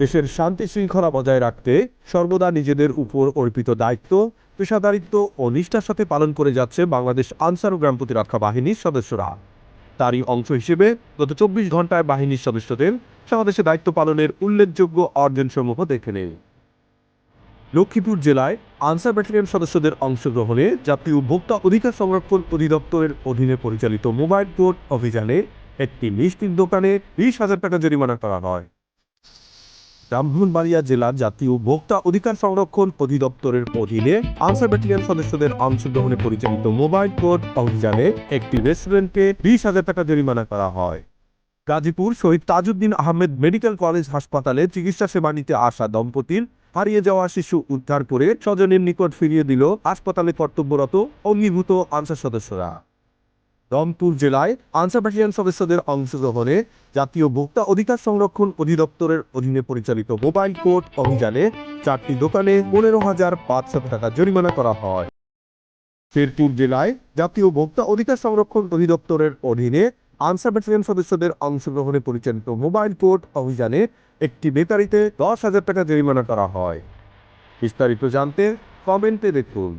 দেশের শান্তি শৃঙ্খলা বজায় রাখতে সর্বদা নিজেদের উপর অর্পিত দায়িত্ব, পেশাদারিত্ব ও নিষ্ঠার সাথে পালন করে যাচ্ছে বাংলাদেশ আনসার ও গ্রাম প্রতিরক্ষা বাহিনীর সদস্যরা। তারই অংশ হিসেবে গত চব্বিশ ঘন্টায় বাহিনীর সদস্যদের বাংলাদেশে দায়িত্ব পালনের উল্লেখযোগ্য অর্জনসমূহ দেখে নেই লক্ষ্মীপুর জেলায় আনসার ব্যাটালিয়ন সদস্যদের অংশগ্রহণে জাতীয় ভোক্তা অধিকার সংরক্ষণ অধিদপ্তরের অধীনে পরিচালিত মোবাইল কোর্ট অভিযানে একটি মিষ্টির দোকানে বিশ হাজার টাকা জরিমানা করা হয়। ব্রাহ্মণবাড়িয়া জেলার জাতীয় ভোক্তা অধিকার সংরক্ষণ অধিদপ্তরের অধীনে আনসার ব্যাটালিয়ন সদস্যদের অংশগ্রহণে পরিচালিত মোবাইল কোর্ট অভিযানে একটি রেস্টুরেন্টে বিশ হাজার টাকা জরিমানা করা হয়। গাজীপুর শহীদ তাজউদ্দিন আহমেদ মেডিকেল কলেজ হাসপাতালে চিকিৎসা সেবা নিতে আসা দম্পতির হারিয়ে যাওয়া শিশু উদ্ধার করে স্বজনের নিকট ফিরিয়ে দিল হাসপাতালে কর্তব্যরত অঙ্গীভূত আনসার সদস্যরা। রংপুর জেলায় আনসার ব্যাটালিয়ন সদস্যদের অংশগ্রহণে জাতীয় ভোক্তা অধিকার সংরক্ষণ অধিদপ্তরের অধীনে পরিচালিত মোবাইল কোর্ট অভিযানে চারটি দোকানে পনেরো হাজার পাঁচশো টাকা জরিমানা করা হয়। শেরপুর জেলায় জাতীয় ভোক্তা অধিকার সংরক্ষণ অধিদপ্তরের অধীনে আনসার ব্যাটালিয়ন সদস্যদের অংশগ্রহণে পরিচালিত মোবাইল কোর্ট অভিযানে একটি বেকারিতে দশ হাজার টাকা জরিমানা করা হয়। বিস্তারিত জানতে কমেন্টে দেখুন।